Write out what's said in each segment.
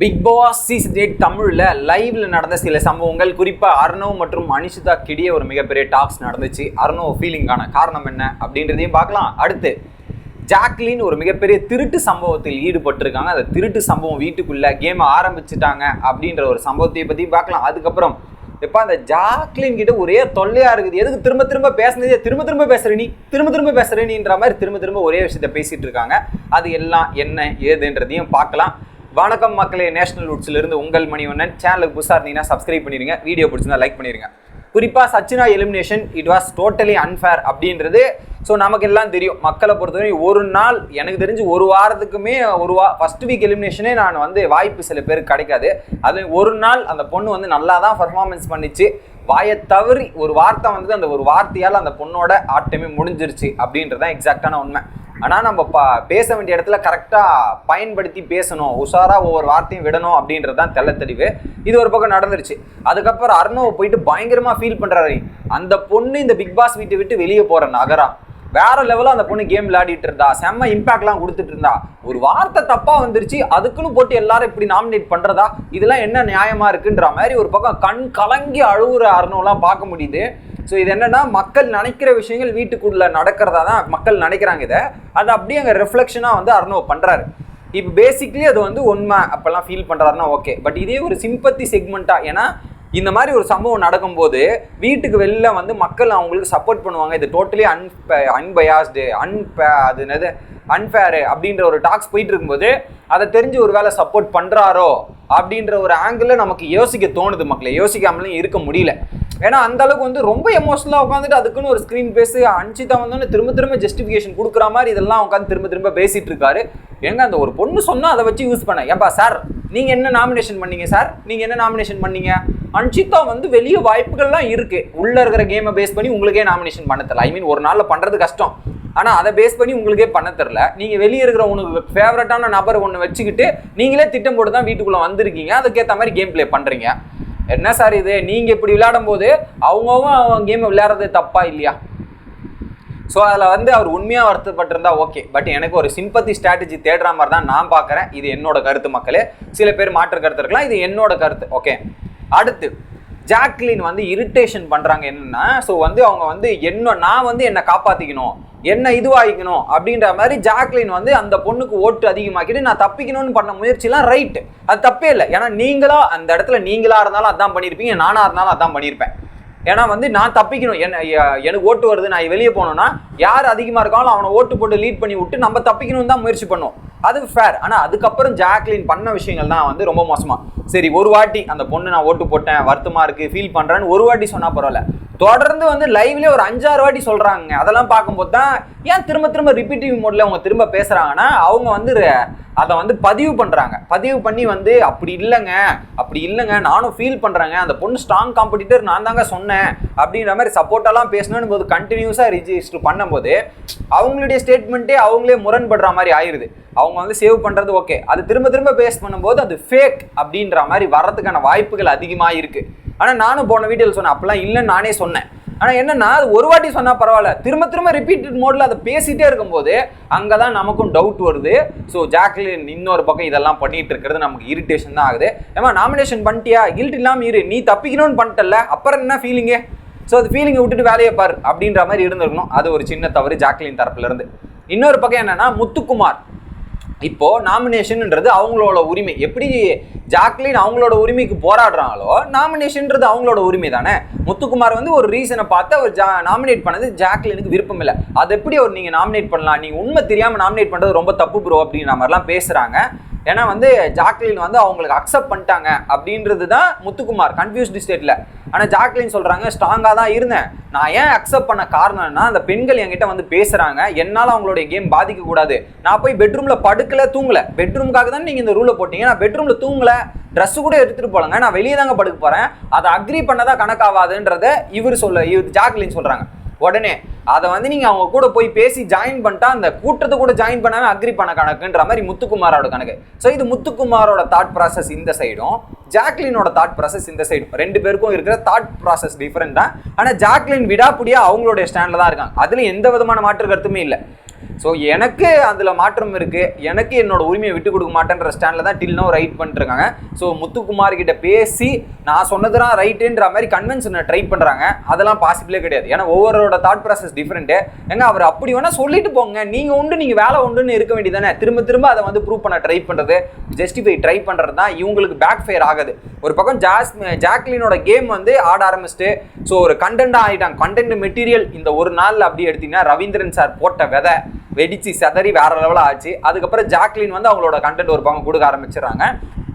Big Boss season eight தமிழில் லைவ்ல நடந்த சில சம்பவங்கள் குறிப்பாக அர்ணவ் மற்றும் அனிஷிதா கிடியே ஒரு மிகப்பெரிய டாக்ஸ் நடந்துச்சு. அர்ணவ் ஃபீலிங்கான காரணம் என்ன அப்படின்றதையும் பார்க்கலாம். அடுத்து ஜாக்லின் ஒரு மிகப்பெரிய திருட்டு சம்பவத்தில் ஈடுபட்டிருக்காங்க. அந்த திருட்டு சம்பவம் வீட்டுக்குள்ளே கேமை ஆரம்பிச்சிட்டாங்க அப்படின்ற ஒரு சம்பவத்தை பற்றி பார்க்கலாம். அதுக்கப்புறம் எப்போ அந்த ஜாக்லின் கிட்ட ஒரே தொல்லையா இருக்குது. எதுக்கு திரும்ப திரும்ப பேசுனதே? திரும்ப திரும்ப பேசுற நீ திரும்ப திரும்ப பேசுற நீன்ற மாதிரி திரும்ப திரும்ப ஒரே விஷயத்த பேசிட்டு இருக்காங்க. அது எல்லாம் என்ன ஏதுன்றதையும் பார்க்கலாம். வணக்கம் மக்களே நேஷனல் வுட்ஸ்லேருந்து இருந்து உங்கள் மணிவண்ணன். சேனலுக்கு புதுசாக இருந்தீங்கன்னா சப்ஸ்கிரைப் பண்ணிருங்க வீடியோ பிடிச்சிருந்தா லைக் பண்ணிருங்க குறிப்பாக Sachana elimination it was totally unfair அப்படின்றது ஸோ நமக்கு எல்லாம் தெரியும். மக்களை பொறுத்தவரை ஒரு நாள் எனக்கு தெரிஞ்சு ஒரு வாரத்துக்குமே ஒரு வா ஃபர்ஸ்ட் வீக் எலிமினேஷனே நான் வந்து வாய்ப்பு சில பேருக்கு கிடைக்காது. அது ஒரு நாள் அந்த பொண்ணு வந்து நல்லா தான் பர்ஃபார்மன்ஸ் பண்ணிச்சு. வாயை தவறி ஒரு வார்த்தை வந்து அந்த ஒரு வார்த்தையால் அந்த பொண்ணோட ஆட்டமே முடிஞ்சிருச்சு அப்படின்றதான் எக்ஸாக்டான உண்மை. ஆனால் நம்ம ப பேச வேண்டிய இடத்துல கரெக்டாக பயன்படுத்தி பேசணும். உஷாராக ஒவ்வொரு வார்த்தையும் விடணும் அப்படின்றது தான் தெல்ல தெளிவு இது ஒரு பக்கம் நடந்துருச்சு. அதுக்கப்புறம் அர்ணவ் போயிட்டு பயங்கரமாக ஃபீல் பண்ணுறாரு அந்த பொண்ணு இந்த பிக் பாஸ் வீட்டை விட்டு வெளியே போகிற நகரா. வேற லெவலில் அந்த பொண்ணு கேம் விளையாடிட்டு இருந்தா. செம்ம இம்பாக்ட்லாம் கொடுத்துட்டு இருந்தா. ஒரு வார்த்தை தப்பாக வந்துருச்சு. அதுக்குன்னு போட்டு எல்லாரும் இப்படி நாமினேட் பண்ணுறதா இதெல்லாம் என்ன நியாயமாக இருக்குன்ற மாதிரி ஒரு பக்கம் கண் கலங்கி அழுகுற அருணம்லாம் பார்க்க முடியுது. ஸோ இது என்னென்னா மக்கள் நினைக்கிற விஷயங்கள் வீட்டுக்குள்ள நடக்கிறதா தான் மக்கள் நினைக்கிறாங்க இதை. அது அப்படியே அங்கே ரிஃப்ளெக்ஷனாக வந்து அர்ணவ் பண்ணுறாரு இப்போ பேசிக்லி அது வந்து உண்மை அப்போல்லாம் ஃபீல் பண்ணுறாருன்னா ஓகே பட் இதே ஒரு சிம்பத்தி செக்மெண்ட்டாக ஏன்னா இந்த மாதிரி ஒரு சம்பவம் நடக்கும்போது வீட்டுக்கு வெளில வந்து மக்கள் அவங்களுக்கு சப்போர்ட் பண்ணுவாங்க. இது டோட்டலி அன்ப அன்பயாஸ்டு அன்ப அது என்னது அன்ஃபேரு அப்படின்ற ஒரு டாக்ஸ் போயிட்டு இருக்கும்போது அதை தெரிஞ்சு ஒரு வேலை சப்போர்ட் பண்ணுறாரோ அப்படின்ற ஒரு ஆங்கிளில் நமக்கு யோசிக்க தோணுது மக்களை. யோசிக்காமலும் இருக்க முடியல. ஏன்னா அந்த அளவுக்கு வந்து ரொம்ப எமோஷனலாக உட்காந்துட்டு அதுக்குன்னு ஒரு ஸ்க்ரீன் பேசி அன்சிதா வந்தோன்னு திரும்ப திரும்ப ஜஸ்டிஃபிகேஷன் கொடுக்குற மாதிரி இதெல்லாம் உட்காந்து திரும்ப திரும்ப பேசிட்டு இருக்காரு. எங்க அந்த ஒரு பொண்ணு சொன்னால் அதை வச்சு யூஸ் பண்ண. ஏன்பா சார் நீங்க என்ன நாமினேஷன் பண்ணீங்க சார் நீங்க என்ன நாமினேஷன் பண்ணீங்க? அன்ஷிதா வந்து வெளிய வாய்ப்புகள்லாம் இருக்கு. உள்ள இருக்கிற கேமை பேஸ் பண்ணி உங்களுக்கே நாமினேஷன் பண்ண தரல ஐ மீன் ஒரு நாள்ல பண்றது கஷ்டம். ஆனா அதை பேஸ் பண்ணி உங்களுக்கே பண்ண தெரில நீங்க வெளியே இருக்கிற உனக்கு ஃபேவரட்டான நபர் ஒன்று வச்சுக்கிட்டு நீங்களே திட்டம் போட்டு தான் வீட்டுக்குள்ள வந்திருக்கீங்க. அதுக்கேற்ற மாதிரி கேம் ப்ளே பண்றீங்க. என்ன சார் இது? நீங்க இப்படி விளையாடும் போது அவங்கவும் அவங்க கேம் விளையாடுறது தப்பா இல்லையா? ஸோ அதில் வந்து அவர் உண்மையாக வருத்தப்பட்டிருந்தா ஓகே பட் எனக்கு ஒரு சிம்பத்தி ஸ்ட்ராட்டஜி தேடுற மாதிரி தான் நான் பார்க்குறேன் இது என்னோட கருத்து மக்களே. சில பேர் மாற்று கருத்து இருக்கலாம். இது என்னோட கருத்து. ஓகே அடுத்து ஜாக்லின் வந்து இரிட்டேஷன் பண்ணுறாங்க என்னன்னா ஸோ வந்து அவங்க வந்து என்ன நான் வந்து என்னை காப்பாற்றிக்கணும் என்ன இதுவாகிக்கணும் அப்படின்ற மாதிரி ஜாக்லின் வந்து அந்த பொண்ணுக்கு ஓட்டு அதிகமாக்கிட்டு நான் தப்பிக்கணும்னு பண்ண முயற்சிலாம் ரைட்டு அது தப்பே இல்லை. ஏன்னா நீங்களா அந்த இடத்துல நீங்களா இருந்தாலும் அதான் பண்ணியிருப்பீங்க நானாக இருந்தாலும் அதான் பண்ணியிருப்பேன். ஏன்னா வந்து நான் தப்பிக்கணும். என்ன எனக்கு ஓட்டு வருது நான் வெளியே போனோன்னா யார் அதிகமாக இருக்காலும் அவனை ஓட்டு போட்டு லீட் பண்ணி விட்டு நம்ம தப்பிக்கணும்னு தான் முயற்சி பண்ணுவோம். அது ஃபேர் ஆனால் அதுக்கப்புறம் ஜாக்லின் பண்ண விஷயங்கள் தான் வந்து ரொம்ப மோசமாக சரி ஒரு வாட்டி அந்த பொண்ணு நான் ஓட்டு போட்டேன் வருத்தமாக இருக்குது ஃபீல் பண்ணுறேன்னு ஒரு வாட்டி சொன்னால் பரவாயில்ல. தொடர்ந்து வந்து லைவ்லயே ஒரு அஞ்சாறு வாட்டி சொல்றாங்க. அதெல்லாம் பார்க்கும்போது தான் ஏன் திரும்ப திரும்ப ரிப்பீட்டிவ் மோட்ல அவங்க திரும்ப பேசுறாங்கன்னா அவங்க வந்து அதை வந்து பதிவு பண்றாங்க. பதிவு பண்ணி வந்து அப்படி இல்லைங்க அப்படி இல்லைங்க நானும் ஃபீல் பண்றேங்க. அந்த பொண்ணு ஸ்ட்ராங் காம்படிட்டர் நான் தாங்க சொன்னேன். அப்படின்ற மாதிரி சப்போர்ட்டெல்லாம் பேசணும்னு போது கண்டினியூஸாக ரிஜிஸ்டர் பண்ணும்போது அவங்களுடைய ஸ்டேட்மெண்ட்டே அவங்களே முரண்படுற மாதிரி ஆயிருது. அவங்க வந்து சேவ் பண்ணுறது ஓகே அது திரும்ப திரும்ப பேஸ் பண்ணும்போது அது ஃபேக் அப்படின்ற மாதிரி வர்றதுக்கான வாய்ப்புகள் அதிகமாக இருக்குது ஆனால் நானும் போன வீடியோவில் சொன்னேன் அப்போலாம் இல்லைன்னு நானே சொன்னேன். ஆனால் என்னென்னா அது ஒரு வாட்டி சொன்னால் பரவாயில்ல. திரும்ப திரும்ப ரிப்பீட்டட் மோடில் அதை பேசிகிட்டே இருக்கும்போது அங்கதான் நமக்கும் டவுட் வருது. ஸோ ஜாக்லின் இன்னொரு பக்கம் இதெல்லாம் பண்ணிகிட்டு இருக்கிறது நமக்கு இரிட்டேஷன் தான் ஆகுது. ஏமா நாமினேஷன் பண்ணிட்டியா? கில்ட் இல்லாமல் இரு. நீ தப்பிக்கணும்னு பண்ணிட்டல அப்புறம் என்ன ஃபீலிங்கு ஸோ அது ஃபீலிங்கை விட்டுட்டு வேலையை பாரு அப்படின்ற மாதிரி இருந்திருக்கணும். அது ஒரு சின்ன தவறு ஜாக்லின் தரப்புலேருந்து இன்னொரு பக்கம் என்னென்னா முத்துக்குமார். இப்போது நாமினேஷன்ன்றது அவங்களோட உரிமை. எப்படி ஜாக்லின் அவங்களோட உரிமைக்கு போராடுறாங்களோ நாமினேஷன்ன்றது அவங்களோட உரிமை தானே? முத்துக்குமார் வந்து ஒரு ரீசனை பார்த்து அவர் ஜா நாமினேட் பண்ணது ஜாக்லினுக்கு விருப்பம் இல்லை. அது எப்படி அவர் நீங்கள் நாமினேட் பண்ணலாம்? நீங்கள் உண்மை தெரியாமல் நாமினேட் பண்ணுறது ரொம்ப தப்பு ப்ரோ அப்படின்ற மாதிரிலாம் பேசுகிறாங்க ஏன்னா வந்து ஜாக்லின் வந்து அவங்களுக்கு அக்செப்ட் பண்ணிட்டாங்க அப்படின்றது தான் முத்துக்குமார் கன்ஃபியூஸ்டு ஸ்டேட்டில் ஆனால் ஜாக்லின் சொல்கிறாங்க ஸ்ட்ராங்காக தான் இருந்தேன். நான் ஏன் அக்செப்ட் பண்ண காரணம்னா அந்த பெண்கள் என்கிட்ட வந்து பேசுகிறாங்க என்னால் அவங்களுடைய கேம் பாதிக்கக்கூடாது. நான் போய் பெட்ரூமில் படுக்கல தூங்கலை. பெட்ரூமுக்காக தான் நீங்கள் இந்த ரூலை போட்டீங்க. நான் பெட்ரூமில் தூங்கலை. ட்ரெஸ்ஸு கூட எடுத்துகிட்டு போகலங்க. நான் வெளியே தாங்க படுக்க போகிறேன் அதை அக்ரி பண்ணதான் கணக்காகாதுன்றதை இவர் சொல்ல இவர் ஜாக்லின் சொல்கிறாங்க உடனே அதை வந்து நீங்கள் அவங்க கூட போய் பேசி ஜாயின் பண்ணிட்டா அந்த கூட்டத்தை கூட ஜாயின் பண்ணாமல் அக்ரி பண்ண கணக்குன்ற மாதிரி முத்துக்குமாரோட கணக்கு. ஸோ இது முத்துக்குமாரோட தாட் ப்ராசஸ் இந்த சைடும் ஜாக்லினோட தாட் ப்ராசஸ் இந்த சைடும் ரெண்டு பேருக்கும் இருக்கிற தாட் ப்ராசஸ் டிஃப்ரெண்ட் தான். ஆனால் ஜாக்லின் விடாப்புடியா அவங்களுடைய ஸ்டாண்டில் தான் இருக்காங்க. அதில் எந்த விதமான மாற்று கருத்துமே இல்லை. ஸோ எனக்கு அதில் மாற்றம் இருக்குது எனக்கு என்னோட உரிமையை விட்டு கொடுக்க மாட்டேன்ற ஸ்டாண்டில் தான் டில் நோ ரைட் பண்ணிட்டுருக்காங்க ஸோ முத்துக்குமார் கிட்ட பேசி நான் சொன்னது தான் ரைட்டுன்ற மாதிரி கன்வென்ஷனை ட்ரை பண்ணுறாங்க அதெல்லாம் பாசிபிளே கிடையாது. ஏன்னா ஒவ்வொருவரோட தாட் ப்ராசஸ் டிஃப்ரெண்ட்டு ஏங்க அவர் அப்படி வேணால் சொல்லிட்டு போங்க. நீங்கள் உண்டு நீங்கள் வேலை உண்டுன்னு இருக்க வேண்டியதானே திரும்ப திரும்ப அதை வந்து ப்ரூவ் பண்ண ட்ரை பண்ணுறது ஜஸ்டிஃபை ட்ரை பண்ணுறது தான் இவங்களுக்கு பேக் ஃபயர் ஆகுது. ஒரு பக்கம் ஜாஸ் ஜாக்லினோட கேம் வந்து ஆட ஆரம்பிச்சுட்டு ஸோ ஒரு கண்டென்ட்டாக ஆகிட்டாங்க கண்டென்ட் மெட்டீரியல் இந்த ஒரு நாளில் அப்படி எடுத்திங்கன்னா ரவீந்திரன் சார் போட்ட விதை வெடிச்சு செதறி வேற லெவலாக ஆச்சு. அதுக்கப்புறம் ஜாக்லின் வந்து அவங்களோட கண்டென்ட் ஒரு பக்கம் கொடுக்க ஆரம்பிச்சிடுறாங்க.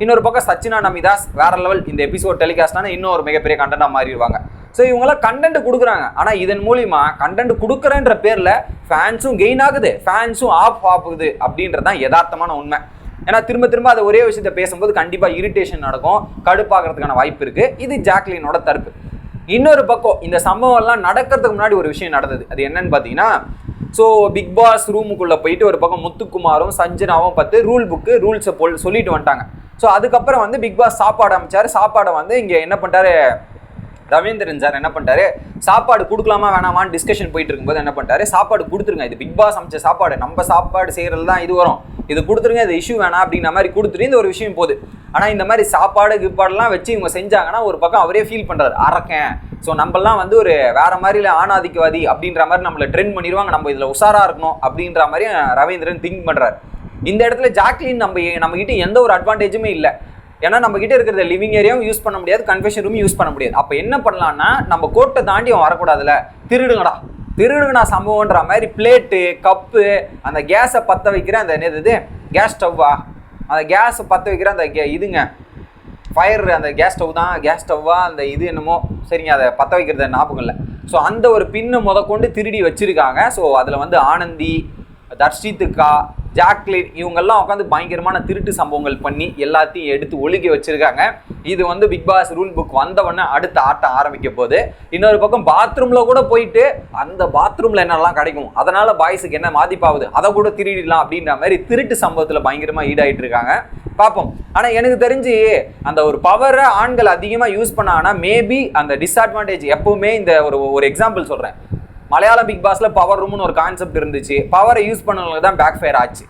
இன்னொரு பக்கம் சச்சினா நமிதாஸ் வேற லெவல் இந்த எபிசோட் டெலிகாஸ்ட்னா இன்னும் ஒரு மிகப்பெரிய கண்டென்ட்டாக மாறிடுவாங்க. ஸோ இவங்களாம் கண்டென்ட் கொடுக்குறாங்க. ஆனால் இதன் மூலிமா கண்டென்ட் கொடுக்குறேன்ற பேரில் ஃபேன்ஸும் கெயின் ஆகுது. ஃபேன்ஸும் ஆஃப் ஆகுது அப்படின்றது தான் யதார்த்தமான உண்மை. ஏன்னா திரும்ப திரும்ப அதை ஒரே விஷயத்த பேசும்போது கண்டிப்பாக இரிட்டேஷன் நடக்கும். கடுப்பாகிறதுக்கான வாய்ப்பு இருக்குது இது ஜாக்லினோட தரப்பு இன்னொரு பக்கம் இந்த சம்பவம்லாம் நடக்கிறதுக்கு முன்னாடி ஒரு விஷயம் நடந்தது. அது என்னன்னு பார்த்தீங்கன்னா ஸோ பிக் பாஸ் ரூமுக்குள்ளே போயிட்டு ஒரு பக்கம் முத்துக்குமாரும் சஞ்சனாவும் பார்த்து ரூல் புக்கு ரூல்ஸை போல் சொல்லிட்டு வந்துட்டாங்க. ஸோ அதுக்கப்புறம் வந்து பிக் பாஸ் சாப்பாடு அமைச்சார். சாப்பாடை வந்து இங்கே என்ன பண்ணிட்டாரு? ரவீந்திரன் சார் என்ன பண்ணிட்டாரு? சாப்பாடு கொடுக்கலாமா வேணாமான்னு டிஸ்கஷன் போயிட்டு இருக்கும்போது என்ன பண்ணிட்டாரு? சாப்பாடு கொடுத்துருங்க. இது பிக் பாஸ் அமைச்ச சாப்பாடு. நம்ம சாப்பாடு செய்கிறது தான் இது வரும். இது கொடுத்துருங்க இது இஷ்யூ வேணாம் அப்படிங்கிற மாதிரி கொடுத்துட்டு இந்த ஒரு விஷயம் போகுது. ஆனால் இந்த மாதிரி சாப்பாடு கிப்பாடுலாம் வச்சு இவங்க செஞ்சாங்கன்னா ஒரு பக்கம் அவரே ஃபீல் பண்ணுறாரு அறக்கேன் ஸோ நம்மலாம் வந்து ஒரு வேற மாதிரில ஆணாதிக்கவாதி அப்படின்ற மாதிரி நம்மளை ட்ரெண்ட் பண்ணிடுவாங்க. நம்ம இதில் உஷாராக இருக்கணும் அப்படின்ற மாதிரி ரவீந்திரன் திங்க் பண்ணுறாரு இந்த இடத்துல ஜாக்லின் நம்ம நம்ம கிட்ட எந்த ஒரு அட்வான்டேஜுமே இல்லை. ஏன்னா நம்ம கிட்ட இருக்கிற லிவிங் ஏரியாவும் யூஸ் பண்ண முடியாது கன்ஃபெஷன் ரூம் யூஸ் பண்ண முடியாது. அப்போ என்ன பண்ணலான்னா நம்ம கோட்டை தாண்டி அவன் வரக்கூடாதுல திருடுங்கடா. திருடுங்கடா சம்பவம்ன்ற மாதிரி பிளேட்டு கப்பு அந்த கேஸை பற்ற வைக்கிற அந்த என்னது இது? கேஸ் ஸ்டவ்வா அந்த கேஸை பற்ற வைக்கிற அந்த கே- இதுங்க. ஃபயர் அந்த கேஸ் ஸ்டவ் தான். கேஸ் ஸ்டவ்வா அந்த இது என்னமோ? சரிங்க அதை பற்ற வைக்கிறது ஞாபகம் இல்லை. ஸோ அந்த ஒரு பின்னை முத கொண்டு திருடி வச்சுருக்காங்க. ஸோ அதில் வந்து ஆனந்தி தர்ஷித்துக்கா ஜாக்லின் இவங்கெல்லாம் உட்காந்து பயங்கரமான திருட்டு சம்பவங்கள் பண்ணி எல்லாத்தையும் எடுத்து ஒழுகி வச்சிருக்காங்க. இது வந்து பிக் பாஸ் ரூல் புக் வந்தவொடனே அடுத்த ஆட்டம் ஆரம்பிக்க போது இன்னொரு பக்கம் பாத்ரூம்ல கூட போயிட்டு அந்த பாத்ரூம்ல என்னெல்லாம் கிடைக்கும்? அதனால பாய்ஸுக்கு என்ன பாதிப்பாகுது அதை கூட திருடிடலாம் அப்படின்ற மாதிரி திருட்டு சம்பவத்தில் பயங்கரமா ஈடாயிட்டு இருக்காங்க. பார்ப்போம். ஆனால் எனக்கு தெரிஞ்சு அந்த ஒரு பவரை ஆண்கள் அதிகமாக யூஸ் பண்ணாங்கன்னா மேபி அந்த டிஸ்அட்வான்டேஜ் எப்பவுமே இந்த ஒரு ஒரு எக்ஸாம்பிள் சொல்கிறேன் மலையாளம் பிக் பாஸ்ல பவர் ரூம்னு ஒரு கான்செப்ட் இருந்துச்சு. பவரை யூஸ் பண்ணவங்களுக்கு தான் பேக் ஃபயர் ஆச்சு.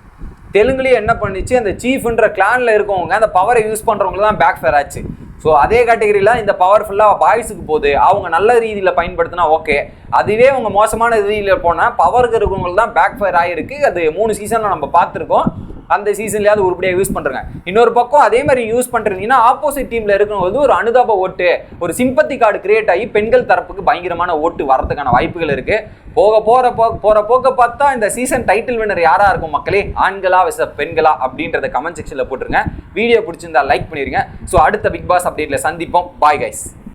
தெலுங்குலயே என்ன பண்ணிச்சு? அந்த சீஃப்ன்ற கிளான்ல இருக்கவங்க அந்த பவரை யூஸ் பண்றவங்களுக்கு தான் பேக் ஃபயர் ஆச்சு. ஸோ அதே கேட்டகரியில் இந்த பவர் ஃபுல்லாக பாய்ஸுக்கு போகுது. அவங்க நல்ல ரீதியில் பயன்படுத்தினா ஓகே அதுவே அவங்க மோசமான ரீதியில் போனால் பவருக்கு இருக்கவங்களுக்கு தான் பேக் ஃபயர் ஆகிருக்கு அது மூணு சீசனில் நம்ம பார்த்துருக்கோம். அந்த சீசன்லயாவது உருப்படியாக யூஸ் பண்ணுறாங்க இன்னொரு பக்கம் அதே மாதிரி யூஸ் பண்ணுறீங்கன்னா ஆப்போசிட் டீமில் இருக்கிறவங்க ஒரு அனுதாப ஓட்டு ஒரு சிம்பத்தி கார்டு கிரியேட் ஆகி பெண்கள் தரப்புக்கு பயங்கரமான ஓட்டு வரதுக்கான வாய்ப்புகள் இருக்குது போக போகிற போ போகிற போக்க பார்த்தா இந்த சீசன் டைட்டில் வின்னர் யாராக இருக்கும் மக்களே? ஆண்களா விச பெண்களா? அப்படின்றத கமெண்ட் செக்ஷனில் போட்டுருங்க. வீடியோ பிடிச்சிருந்தா லைக் பண்ணிடுங்க ஸோ அடுத்த பிக் பாஸ் அப்டேட்டில் சந்திப்போம். Bye guys